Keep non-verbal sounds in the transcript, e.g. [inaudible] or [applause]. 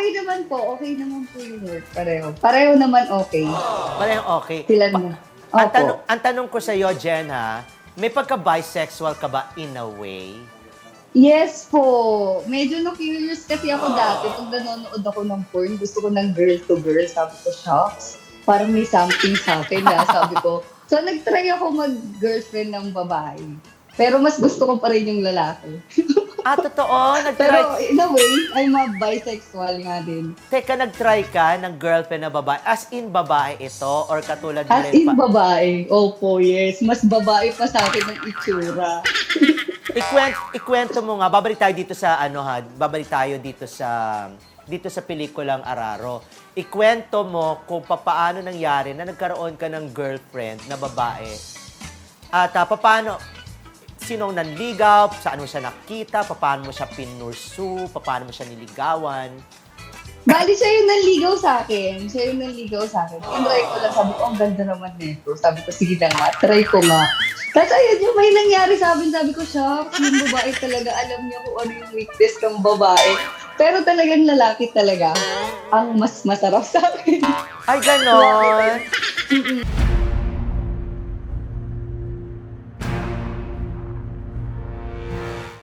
okay naman po. Okay naman po yung work. Pareho. Pareho naman okay. Parang okay. Sila na. Ang, Opo. tanong, ang tanong ko sa iyo, Jen, ha? May pagka-bisexual ka ba in a way? Yes po. Medyo na-curious kasi ako dati. Pag nanonood ako ng porn, gusto ko ng girl to girl. Sabi ko, shocks. Parang may something sa akin na sabi ko. [laughs] So, nag-try ako mag-girlfriend ng babae. Pero mas gusto ko pa rin yung lalaki. [laughs] Ah, totoo? Pero Nag-try, in a way, I'm a bisexual nga din. teka, nag-try ka ng girlfriend na babae? As in babae ito? Or katulad mo As rin in pa? babae. Opo, yes. Mas babae pa sa akin ng itsura. Ikwent, ikwento mo nga, babalik tayo dito sa ano ha, babalik tayo dito sa dito sa pelikulang Araro. Ikwento mo kung papaano nangyari na nagkaroon ka ng girlfriend na babae. At uh, paano, sinong nanligaw, saan mo siya nakita, paano mo siya pinursu, paano mo siya niligawan. Bali, siya yung nanligaw sa akin. Siya yung nanligaw sa akin. Tinry ko lang, sabi ko, ang ganda naman nito. Sabi ko, sige na nga, try ko nga. Tapos ayun, yung may nangyari sa akin, sabi ko, shucks, yung babae talaga, alam niya kung ano yung weakness ng babae. Pero talagang lalaki talaga, ang mas masarap sa akin. Ay, ganon. [laughs]